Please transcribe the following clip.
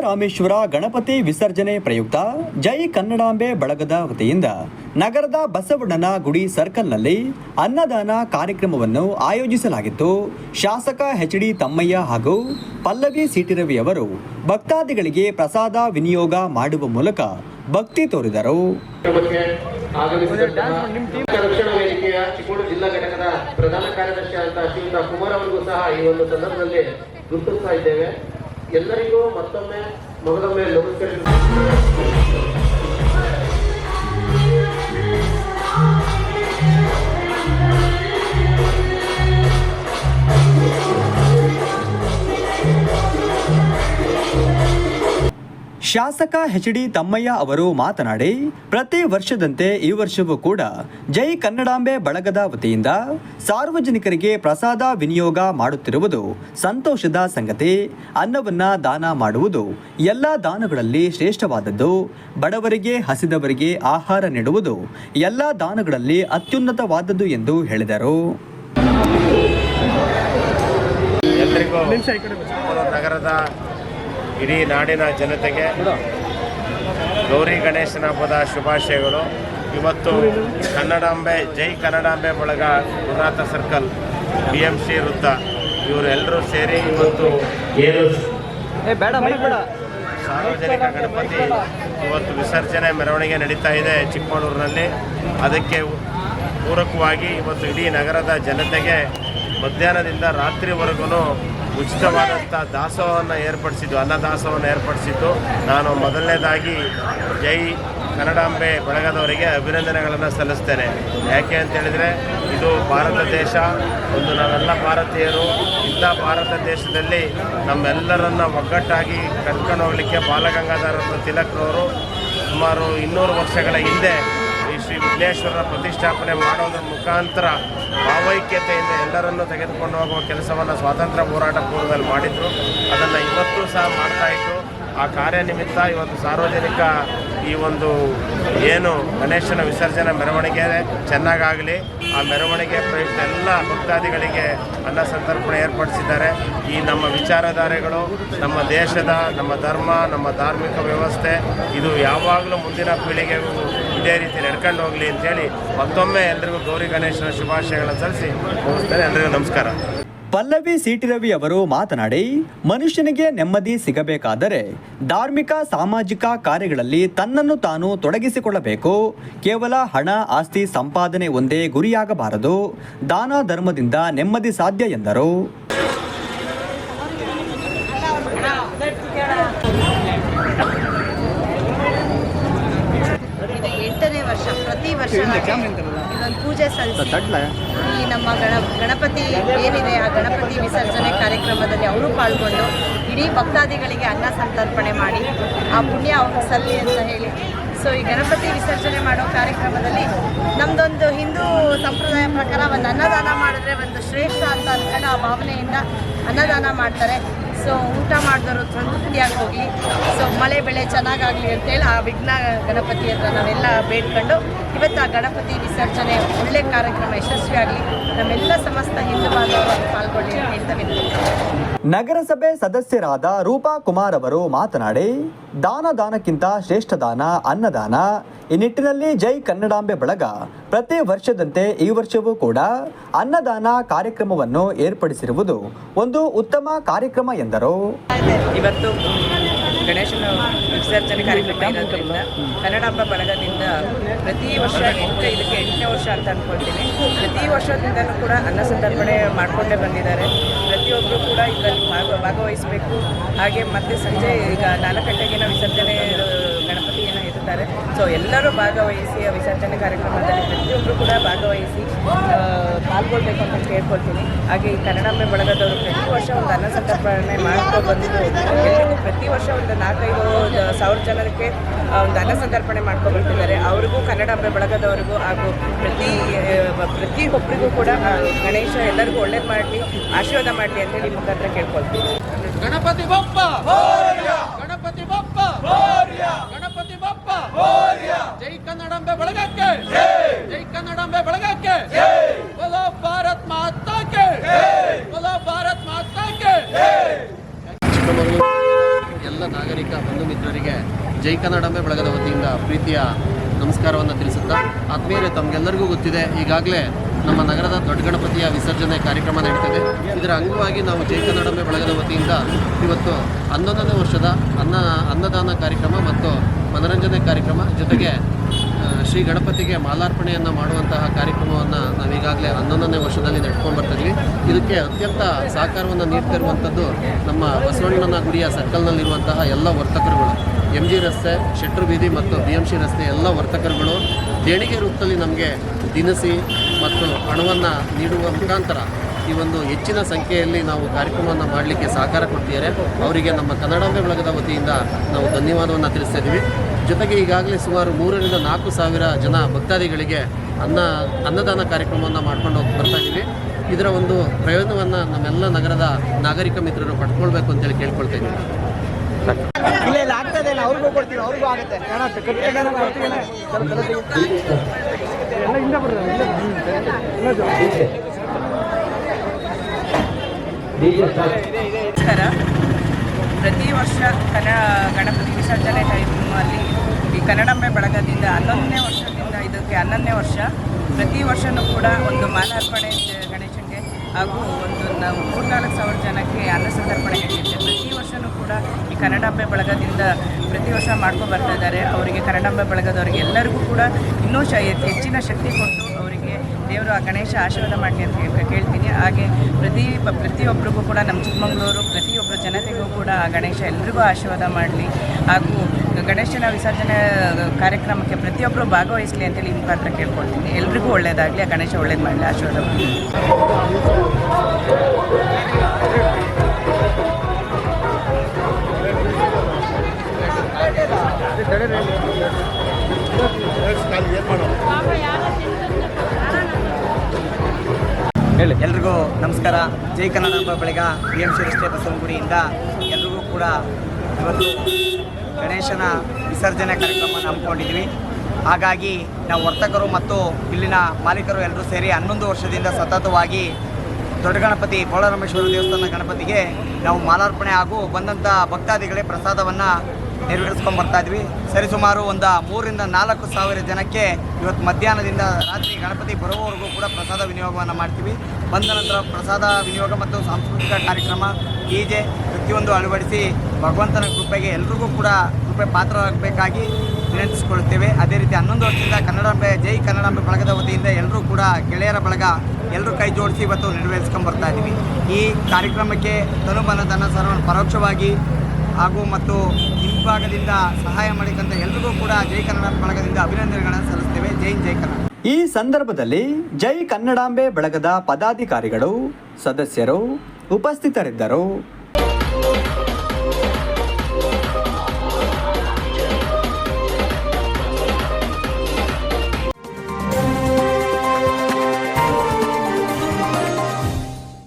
ಸಿದ್ದರಾಮೇಶ್ವರ ಗಣಪತಿ ವಿಸರ್ಜನೆ ಪ್ರಯುಕ್ತ, ಜೈ ಕನ್ನಡಾಂಬೆ ಬಳಗದ ವತಿಯಿಂದ ನಗರದ ಬಸವಣ್ಣನ ಗುಡಿ ಸರ್ಕಲ್ನಲ್ಲಿ ಅನ್ನದಾನ ಕಾರ್ಯಕ್ರಮವನ್ನು ಆಯೋಜಿಸಲಾಗಿತ್ತು. ಶಾಸಕ ಎಚ್ ಡಿ ತಮ್ಮಯ್ಯ ಹಾಗೂ ಪಲ್ಲವಿ ಸಿಟಿರವಿ ಅವರು ಭಕ್ತಾದಿಗಳಿಗೆ ಪ್ರಸಾದ ವಿನಿಯೋಗ ಮಾಡುವ ಮೂಲಕ ಭಕ್ತಿ ತೋರಿದರು. ಪ್ರಧಾನ ಕಾರ್ಯದರ್ಶಿ ಕುಮಾರ್ ಅವರಿಗೂ ಸಹ ಈ ಒಂದು ಸಂದರ್ಭದಲ್ಲಿ ಗುರುತಿಸ್ತಾ ಇದ್ದೇವೆ. ಎಲ್ಲರಿಗೂ ಮತ್ತೊಮ್ಮೆ ಮೊದಲೊಮ್ಮೆ ನಮಸ್ಕರಿಸಿ ಶಾಸಕ ಎಚ್ ಡಿ ತಮ್ಮಯ್ಯ ಅವರು ಮಾತನಾಡಿ, ಪ್ರತಿ ವರ್ಷದಂತೆ ಈ ವರ್ಷವೂ ಕೂಡ ಜೈ ಕನ್ನಡಾಂಬೆ ಬಳಗದ ವತಿಯಿಂದ ಸಾರ್ವಜನಿಕರಿಗೆ ಪ್ರಸಾದ ವಿನಿಯೋಗ ಮಾಡುತ್ತಿರುವುದು ಸಂತೋಷದ ಸಂಗತಿ. ಅನ್ನವನ್ನ ದಾನ ಮಾಡುವುದು ಎಲ್ಲ ದಾನಗಳಲ್ಲಿ ಶ್ರೇಷ್ಠವಾದದ್ದು. ಬಡವರಿಗೆ, ಹಸಿದವರಿಗೆ ಆಹಾರ ನೀಡುವುದು ಎಲ್ಲ ದಾನಗಳಲ್ಲಿ ಅತ್ಯುನ್ನತವಾದದ್ದು ಎಂದು ಹೇಳಿದರು. ನಗರದ ಇಡೀ ನಾಡಿನ ಜನತೆಗೆ ಗೌರಿ ಗಣೇಶನ ಹಬ್ಬದ ಶುಭಾಶಯಗಳು. ಇವತ್ತು ಕನ್ನಡಾಂಬೆ ಜೈ ಕನ್ನಡಾಂಬೆ ಬಳಗ Gurunatha circle B M C ವೃತ್ತ ಇವರೆಲ್ಲರೂ ಸೇರಿ ಇವತ್ತು ಏನು ಸಾರ್ವಜನಿಕ ಗಣಪತಿ ಇವತ್ತು ವಿಸರ್ಜನೆ ಮೆರವಣಿಗೆ ನಡೀತಾ ಇದೆ ಚಿಕ್ಕಮಗಳೂರಿನಲ್ಲಿ. ಅದಕ್ಕೆ ಪೂರಕವಾಗಿ ಇವತ್ತು ಇಡೀ ನಗರದ ಜನತೆಗೆ ಮಧ್ಯಾಹ್ನದಿಂದ ರಾತ್ರಿವರೆಗೂ ಉಚಿತವಾದಂಥ ದಾಸೋಹವನ್ನು ಏರ್ಪಡಿಸಿದ್ದು, ಅನ್ನದಾಸೋಹವನ್ನು ಏರ್ಪಡಿಸಿದ್ದು, ನಾನು ಮೊದಲನೇದಾಗಿ ಜೈ ಕನ್ನಡಾಂಬೆ ಬಳಗದವರಿಗೆ ಅಭಿನಂದನೆಗಳನ್ನು ಸಲ್ಲಿಸ್ತೇನೆ. ಯಾಕೆ ಅಂತ ಹೇಳಿದರೆ ಇದು ಭಾರತ ದೇಶ, ಒಂದು ನಾವೆಲ್ಲ ಭಾರತೀಯರು, ಇಂಥ ಭಾರತ ದೇಶದಲ್ಲಿ ನಮ್ಮೆಲ್ಲರನ್ನ ಒಗ್ಗಟ್ಟಾಗಿ ಕರ್ಕೊಂಡು ಹೋಗಲಿಕ್ಕೆ ಬಾಲಗಂಗಾಧರ ತಿಲಕ್ರವರು ಸುಮಾರು ಇನ್ನೂರು ವರ್ಷಗಳ ಹಿಂದೆ ಶ್ರೀ ವಿಘ್ನೇಶ್ವರರ ಪ್ರತಿಷ್ಠಾಪನೆ ಮಾಡೋದ್ರ ಮುಖಾಂತರ ಭಾವೈಕ್ಯತೆಯಿಂದ ಎಲ್ಲರನ್ನೂ ತೆಗೆದುಕೊಂಡು ಹೋಗುವ ಕೆಲಸವನ್ನು ಸ್ವಾತಂತ್ರ್ಯ ಹೋರಾಟ ಪೂರ್ವದಲ್ಲಿ ಮಾಡಿದ್ರು. ಅದನ್ನು ಇವತ್ತು ಸಹ ಮಾಡ್ತಾ ಇತ್ತು ಆ ಕಾರ್ಯನಿಮಿತ್ತ ಇವತ್ತು ಸಾರ್ವಜನಿಕ ಈ ಒಂದು ಏನು ಗಣೇಶನ ವಿಸರ್ಜನೆ ಮೆರವಣಿಗೆ ಚೆನ್ನಾಗಾಗಲಿ, ಆ ಮೆರವಣಿಗೆ ಪ್ರಯುಕ್ತ ಎಲ್ಲ ಭಕ್ತಾದಿಗಳಿಗೆ ಅನ್ನ ಸಂತರ್ಪಣೆ ಏರ್ಪಡಿಸಿದ್ದಾರೆ. ಈ ನಮ್ಮ ವಿಚಾರಧಾರೆಗಳು, ನಮ್ಮ ದೇಶದ, ನಮ್ಮ ಧರ್ಮ, ನಮ್ಮ ಧಾರ್ಮಿಕ ವ್ಯವಸ್ಥೆ, ಇದು ಯಾವಾಗಲೂ ಮುಂದಿನ ಪೀಳಿಗೆಗೂ ಇದೇ ರೀತಿ ನಡ್ಕೊಂಡು ಹೋಗಲಿ ಅಂತೇಳಿ ಮತ್ತೊಮ್ಮೆ ಎಲ್ರಿಗೂ ಗೌರಿ ಗಣೇಶನ ಶುಭಾಶಯಗಳನ್ನು ಸಲ್ಲಿಸಿ ಮುಗಿಸ್ತೇನೆ. ಎಲ್ರಿಗೂ ನಮಸ್ಕಾರ. ಪಲ್ಲವಿ ಸಿಟಿರವಿ ಅವರು ಮಾತನಾಡಿ, ಮನುಷ್ಯನಿಗೆ ನೆಮ್ಮದಿ ಸಿಗಬೇಕಾದರೆ ಧಾರ್ಮಿಕ, ಸಾಮಾಜಿಕ ಕಾರ್ಯಗಳಲ್ಲಿ ತನ್ನನ್ನು ತಾನು ತೊಡಗಿಸಿಕೊಳ್ಳಬೇಕು. ಕೇವಲ ಹಣ, ಆಸ್ತಿ, ಸಂಪಾದನೆ ಒಂದೇ ಗುರಿಯಾಗಬಾರದು. ದಾನ, ಧರ್ಮದಿಂದ ನೆಮ್ಮದಿ ಸಾಧ್ಯ ಎಂದರು ಇದು ಎಂಟನೇ ವರ್ಷ ಪ್ರತಿ ವರ್ಷ ಇದೊಂದು ಪೂಜೆ ಸಲ್ಲಿಸಿ ಈ ನಮ್ಮ ಗಣ ಗಣಪತಿ ಏನಿದೆ ಆ ಗಣಪತಿ ವಿಸರ್ಜನೆ ಕಾರ್ಯಕ್ರಮದಲ್ಲಿ ಅವರು ಪಾಲ್ಗೊಂಡು ಇಡೀ ಭಕ್ತಾದಿಗಳಿಗೆ ಅನ್ನ ಸಂತರ್ಪಣೆ ಮಾಡಿ ಆ ಪುಣ್ಯ ಅವ್ರಿಗೆ ಸಲ್ಲಿ ಅಂತ ಹೇಳಿ. ಸೊ ಈ ಗಣಪತಿ ವಿಸರ್ಜನೆ ಮಾಡೋ ಕಾರ್ಯಕ್ರಮದಲ್ಲಿ ನಮ್ಮದೊಂದು ಹಿಂದೂ ಸಂಪ್ರದಾಯ ಪ್ರಕಾರ ಒಂದು ಅನ್ನದಾನ ಮಾಡಿದ್ರೆ ಒಂದು ಶ್ರೇಷ್ಠ ಅಂತ ಅಂದ್ಕೊಂಡು ಆ ಭಾವನೆಯಿಂದ ಅನ್ನದಾನ ಮಾಡ್ತಾರೆ. ಸೊ ಊಟ ಮಾಡಿದವರು ತೃಪ್ತಿಯಾಗಿ ಹೋಗಲಿ ಸೊ ಮಳೆ ಬೆಳೆ ಚೆನ್ನಾಗಾಗಲಿ ಅಂತೇಳಿ ಆ ವಿಘ್ನ ಗಣಪತಿ ಹತ್ರ ನಾವೆಲ್ಲ ಬೇಡ್ಕೊಂಡು ಇವತ್ತು ಆ ಗಣಪತಿ ವಿಸರ್ಜನೆ ಒಳ್ಳೆ ಕಾರ್ಯಕ್ರಮ ಯಶಸ್ವಿಯಾಗಲಿ ನಮ್ಮೆಲ್ಲ ಸಮಸ್ತ ಹಿಂದೂ ಬಾಂಧವರು ಪಾಲ್ಗೊಳ್ಳಿ ಅಂತ ನಗರಸಭೆ ಸದಸ್ಯರಾದ ರೂಪಾ ಕುಮಾರ್ ಅವರು ಮಾತನಾಡಿ, ದಾನ ದಾನಕ್ಕಿಂತ ಶ್ರೇಷ್ಠ ದಾನ, ಅನ್ನದಾನ. ಈ ನಿಟ್ಟಿನಲ್ಲಿ ಜೈ ಕನ್ನಡಾಂಬೆ ಬಳಗ. ಪ್ರತಿ ವರ್ಷದಂತೆ ಈ ವರ್ಷವೂ ಕೂಡ ಅನ್ನದಾನ ಕಾರ್ಯಕ್ರಮವನ್ನು ಏರ್ಪಡಿಸಿರುವುದು ಒಂದು ಉತ್ತಮ ಕಾರ್ಯಕ್ರಮ ಎಂದರು. ಇವತ್ತು ಗಣೇಶನ ವಿಸರ್ಜನೆ ಕಾರ್ಯಕ್ರಮ ಇರೋದ್ರಿಂದ ಹಬ್ಬ ಬಳಗದಿಂದ ಪ್ರತಿ ವರ್ಷ ಎಂಟು, ಇದಕ್ಕೆ ಎಂಟನೇ ವರ್ಷ ಅಂತ ಅಂದ್ಕೊಳ್ತೀನಿ ಪ್ರತಿ ವರ್ಷದಿಂದಲೂ ಕೂಡ ಅನ್ನ ಸಂತರ್ಪಣೆ ಮಾಡಿಕೊಂಡೇ ಬಂದಿದ್ದಾರೆ. ಪ್ರತಿಯೊಬ್ಬರು ಕೂಡ ಇದರಲ್ಲಿ ಭಾಗ ಭಾಗವಹಿಸಬೇಕು ಹಾಗೆ ಮತ್ತೆ ಸಂಜೆ ಈಗ ನಾಲ್ಕು ಇರುತ್ತಾರೆ ಸೊ ಎಲ್ಲರೂ ಭಾಗವಹಿಸಿ ಆ ವಿಸರ್ಜನೆ ಕಾರ್ಯಕ್ರಮದಲ್ಲಿ ಪ್ರತಿಯೊಬ್ಬರು ಕೂಡ ಭಾಗವಹಿಸಿ ಆ, ಪಾಲ್ಗೊಳ್ಬೇಕು ಅಂತ ಕೇಳ್ಕೊಳ್ತೀನಿ. ಹಾಗೆ ಈ ಕನ್ನಡಾಂಬೆ ಬಳಗದವರು ಪ್ರತಿ ವರ್ಷ ಒಂದು ಅನ್ನ ಸಂತರ್ಪಣೆ ಮಾಡ್ಕೊಂಡು ಬಂದಿದ್ದು ಪ್ರತಿ ವರ್ಷ ಒಂದು ನಾಲ್ಕೈದು ಸಾವಿರ ಜನಕ್ಕೆ ಒಂದು ಅನ್ನ ಸಂತರ್ಪಣೆ ಮಾಡ್ಕೊಂಡು ಬರ್ತಿದ್ದಾರೆ. ಅವ್ರಿಗೂ ಕನ್ನಡಾಂಬೆ ಬಳಗದವರಿಗೂ ಹಾಗೂ ಪ್ರತಿ ಪ್ರತಿಯೊಬ್ಬರಿಗೂ ಪ್ರತಿ ಒಬ್ಬರಿಗೂ ಕೂಡ ಗಣೇಶ ಎಲ್ಲರಿಗೂ ಒಳ್ಳೇದು ಮಾಡಲಿ ಆಶೀರ್ವಾದ ಮಾಡಲಿ ಅಂತೇಳಿ ನಿಮ್ಮ ಮುಖಾಂತರ ಕೇಳ್ಕೊಳ್ತೀನಿ. ಗಣಪತಿ ಬಪ್ಪ! ಗಣಪತಿ ಬಪ್ಪ! ಗಣಪತಿ ಬಪ್ಪ ಜೈ ಕನ್ನಡಾಂಬೆ ಬಳಗಕ್ಕೆ. ಜೈ. ಕನ್ನಡಾಂಬೆ ಬಳಗಕ್ಕೆ. ಬೋಲೋ ಭಾರತ್ ಮಾತಾಕ್ಕೆ. ಬೋಲೋ ಭಾರತ್ ಮಾತಾಕ್ಕೆ. ಎಲ್ಲ ನಾಗರಿಕ ಬಂಧು ಮಿತ್ರರಿಗೆ ಜೈ ಕನ್ನಡಾಂಬೆ ಬಳಗದ ವತಿಯಿಂದ ಪ್ರೀತಿಯ ನಮಸ್ಕಾರವನ್ನು ತಿಳಿಸುತ್ತಾ ಆದ್ಮೇಲೆ ತಮಗೆಲ್ಲರಿಗೂ ಗೊತ್ತಿದೆ ಈಗಾಗಲೇ ನಮ್ಮ ನಗರದ ದೊಡ್ಡ ಗಣಪತಿಯ ವಿಸರ್ಜನೆ ಕಾರ್ಯಕ್ರಮ ನಡೀತದೆ. ಇದರ ಅಂಗವಾಗಿ ನಾವು ಜೈ ಕನ್ನಡಂಬೆ ಬಳಗದ ವತಿಯಿಂದ ಇವತ್ತು ಹನ್ನೊಂದನೇ ವರ್ಷದ ಅನ್ನ ಅನ್ನದಾನ ಕಾರ್ಯಕ್ರಮ ಮತ್ತು ಮನರಂಜನೆ ಕಾರ್ಯಕ್ರಮ ಜೊತೆಗೆ ಶ್ರೀ ಗಣಪತಿಗೆ ಮಾಲಾರ್ಪಣೆಯನ್ನು ಮಾಡುವಂತಹ ಕಾರ್ಯಕ್ರಮವನ್ನು ನಾವೀಗಾಗಲೇ ಹನ್ನೊಂದನೇ ವರ್ಷದಲ್ಲಿ ನಡ್ಕೊಂಡು ಬರ್ತಿದ್ವಿ. ಇದಕ್ಕೆ ಅತ್ಯಂತ ಸಹಕಾರವನ್ನು ನೀಡ್ತಿರುವಂಥದ್ದು ನಮ್ಮ ಬಸವಣ್ಣನ ಗುಡಿಯ ಸರ್ಕಲ್ನಲ್ಲಿರುವಂತಹ ಎಲ್ಲ ವರ್ತಕರುಗಳು. ಎಂ ಜಿ ರಸ್ತೆ ಶೆಟ್ರು ಬೀದಿ ಮತ್ತು ಬಿ ಎಂ ಸಿ ರಸ್ತೆ ಎಲ್ಲ ವರ್ತಕರುಗಳು, ದೇಣಿಗೆ ರೂಪದಲ್ಲಿ ನಮಗೆ ದಿನಸಿ ಮತ್ತು ಹಣವನ್ನು ನೀಡುವ ಮುಖಾಂತರ ಈ ಒಂದು ಹೆಚ್ಚಿನ ಸಂಖ್ಯೆಯಲ್ಲಿ ನಾವು ಕಾರ್ಯಕ್ರಮವನ್ನು ಮಾಡಲಿಕ್ಕೆ ಸಹಕಾರ ಕೊಡ್ತಿದ್ದಾರೆ ಅವರಿಗೆ ನಮ್ಮ ಕನ್ನಡಾಂಬೆ ಬಳಗದ ವತಿಯಿಂದ ನಾವು ಧನ್ಯವಾದವನ್ನು ತಿಳಿಸ್ತಾ ಇದ್ದೀವಿ ಜೊತೆಗೆ ಈಗಾಗಲೇ ಸುಮಾರು ಮೂರರಿಂದ ನಾಲ್ಕು ಸಾವಿರ ಜನ ಭಕ್ತಾದಿಗಳಿಗೆ ಅನ್ನ ಅನ್ನದಾನ ಕಾರ್ಯಕ್ರಮವನ್ನು ಮಾಡ್ಕೊಂಡು ಹೋಗಿ ಬರ್ತಾ ಇದ್ದೀವಿ ಇದರ ಒಂದು ಪ್ರಯೋಜನವನ್ನು ನಮ್ಮೆಲ್ಲ ನಗರದ ನಾಗರಿಕ ಮಿತ್ರರು ಪಡ್ಕೊಳ್ಬೇಕು ಅಂತೇಳಿ ಕೇಳ್ಕೊಳ್ತಾ ಇದ್ದೀವಿ ಇಲ್ಲ ಇಲ್ಲ ಆಗ್ತದೆ ಇಲ್ಲ ಅವ್ರಿಗೂ ಕೊಡ್ತೀವಿ ಅವ್ರಿಗೂ ಆಗುತ್ತೆ ಕಟ್ಟಿಗೆ ಕೊಡ್ತೀವಿ ಅಣ್ಣ. ಸ್ವಲ್ಪ ತಲೆ ತೆಗಿ. ಎಲ್ಲ ಹಿಂದೆ ಬರ್ರಿ, ಹಿಂದೆ ಬರ್ರಿ. ಇಲ್ಲ ಜೊ- ನಮಸ್ಕಾರ ಪ್ರತಿ ವರ್ಷ ಕನ, ಗಣಪತಿ ವಿಸರ್ಜನೆ ಟೈಮಲ್ಲಿ ಈ ಕನ್ನಡಂಬೆ ಬಳಗದಿಂದ ಹನ್ನೊಂದನೇ ವರ್ಷದಿಂದ ಇದಕ್ಕೆ ಹನ್ನೊಂದನೇ ವರ್ಷ, ಪ್ರತಿ ವರ್ಷವೂ ಕೂಡ ಒಂದು ಮಾಲಾರ್ಪಣೆ ಗಣೇಶನಿಗೆ. ಹಾಗೂ ಒಂದು ನಾವು ಮೂರ್ನಾಲ್ಕು ಸಾವಿರ ಜನಕ್ಕೆ ಅನ್ನ ಸಂತರ್ಪಣೆ ಪ್ರತಿ ವರ್ಷವೂ ಕೂಡ ಈ ಕನ್ನಡಾಂಬೆ ಬಳಗದಿಂದ ಪ್ರತಿ ವರ್ಷ ಮಾಡ್ಕೊಂಡು ಬರ್ತಾ ಇದ್ದಾರೆ. ಅವರಿಗೆ ಕನ್ನಡಾಂಬೆ ಬಳಗದವರಿಗೆ ಎಲ್ಲರಿಗೂ ಕೂಡ ಇನ್ನೂ ಹೆಚ್ಚಿನ ಶಕ್ತಿ ಕೊಟ್ಟು ಅವರಿಗೆ ದೇವರು ಆ ಗಣೇಶ ಆಶೀರ್ವಾದ ಮಾಡಲಿ ಅಂತ ಹೇಳ್ತಾ ಕೇಳ್ತೀನಿ. ಹಾಗೆ ಪ್ರತಿ ಪ್ರತಿಯೊಬ್ಬರಿಗೂ ಕೂಡ ನಮ್ಮ ಚಿಕ್ಕಮಗಳೂರು ಪ್ರತಿಯೊಬ್ಬರು ಜನತೆಗೂ ಕೂಡ ಆ ಗಣೇಶ ಎಲ್ರಿಗೂ ಆಶೀರ್ವಾದ ಮಾಡಲಿ. ಹಾಗೂ ಗಣೇಶನ ವಿಸರ್ಜನೆ ಕಾರ್ಯಕ್ರಮಕ್ಕೆ ಪ್ರತಿಯೊಬ್ಬರು ಭಾಗವಹಿಸಲಿ ಅಂತೇಳಿ ಈ ಪಾತ್ರ ಕೇಳ್ಕೊಳ್ತೀನಿ. ಎಲ್ರಿಗೂ ಒಳ್ಳೆಯದಾಗಲಿ ಆ ಗಣೇಶ ಒಳ್ಳೇದು ಮಾಡಲಿ ಆಶೀರ್ವಾದ ಮಾಡಲಿ. ಎಲ್ರಿಗೂ ನಮಸ್ಕಾರ. ಜೈ ಕನ್ನಡ ಬೆಳಗ ಬಿ ಎಂ ಸಿ ರಸ್ತೆ ಬಸವನಗುಡಿಯಿಂದ ಎಲ್ರಿಗೂ ಕೂಡ ಇವತ್ತು ಗಣೇಶನ ವಿಸರ್ಜನೆ ಕಾರ್ಯಕ್ರಮವನ್ನು ಹಮ್ಮಿಕೊಂಡಿದ್ವಿ ಹಾಗಾಗಿ ನಾವು ವರ್ತಕರು ಮತ್ತು ಇಲ್ಲಿನ ಮಾಲೀಕರು ಎಲ್ಲರೂ ಸೇರಿ ಹನ್ನೊಂದು ವರ್ಷದಿಂದ ಸತತವಾಗಿ ದೊಡ್ಡ ಗಣಪತಿ ಬೋಳರಾಮೇಶ್ವರ ದೇವಸ್ಥಾನ ಗಣಪತಿಗೆ ನಾವು ಮಾಲಾರ್ಪಣೆ ಹಾಗೂ ಬಂದಂಥ ಭಕ್ತಾದಿಗಳೇ ಪ್ರಸಾದವನ್ನು ನೆರವೇರಿಸ್ಕೊಂಡು ಬರ್ತಾ ಇದ್ವಿ ಸರಿಸುಮಾರು ಒಂದು ಮೂರರಿಂದ ನಾಲ್ಕು ಸಾವಿರ ಜನಕ್ಕೆ ಇವತ್ತು ಮಧ್ಯಾಹ್ನದಿಂದ ರಾತ್ರಿ ಗಣಪತಿ ಬರುವವರೆಗೂ ಕೂಡ ಪ್ರಸಾದ ವಿನಿಯೋಗವನ್ನು ಮಾಡ್ತೀವಿ. ಬಂದ ನಂತರ ಪ್ರಸಾದ ವಿನಿಯೋಗ ಮತ್ತು ಸಾಂಸ್ಕೃತಿಕ ಕಾರ್ಯಕ್ರಮ ಈಜೆ ಪ್ರತಿಯೊಂದು ಅಳವಡಿಸಿ ಭಗವಂತನ ಕೃಪೆಗೆ ಎಲ್ರಿಗೂ ಕೂಡ ಕೃಪೆ ಪಾತ್ರರಾಗಬೇಕಾಗಿ ವಿನಂತಿಸಿಕೊಳ್ಳುತ್ತೇವೆ. ಅದೇ ರೀತಿ ಹನ್ನೊಂದು ವರ್ಷದಿಂದ ಕನ್ನಡಾಂಬೆ, ಜೈ ಕನ್ನಡಾಂಬೆ ಬಳಗದ ವತಿಯಿಂದ ಎಲ್ಲರೂ ಕೂಡ ಗೆಳೆಯರ ಬಳಗ ಎಲ್ಲರೂ ಕೈ ಜೋಡಿಸಿ ಇವತ್ತು ನೆರವೇರಿಸ್ಕೊಂಡು ಬರ್ತಾ ಇದ್ದೀವಿ ಈ ಕಾರ್ಯಕ್ರಮಕ್ಕೆ ತನುಬನ ಧನ ಸರ್ವನ್ ಪರೋಕ್ಷವಾಗಿ ಹಾಗೂ ಮತ್ತು ಹಿಂಭಾಗದಿಂದ ಸಹಾಯ ಮಾಡಿದಂಥ ಎಲ್ರಿಗೂ ಕೂಡ ಜೈ ಕನ್ನಡ ಬಳಗದಿಂದ ಅಭಿನಂದನೆಗಳನ್ನು ಸಲ್ಲಿಸ್ತೇವೆ. ಜೈ ಜೈ ಕನ್ನಡ. ಈ ಸಂದರ್ಭದಲ್ಲಿ ಜೈ ಕನ್ನಡಾಂಬೆ ಬಳಗದ ಪದಾಧಿಕಾರಿಗಳು, ಸದಸ್ಯರು ಉಪಸ್ಥಿತರಿದ್ದರು.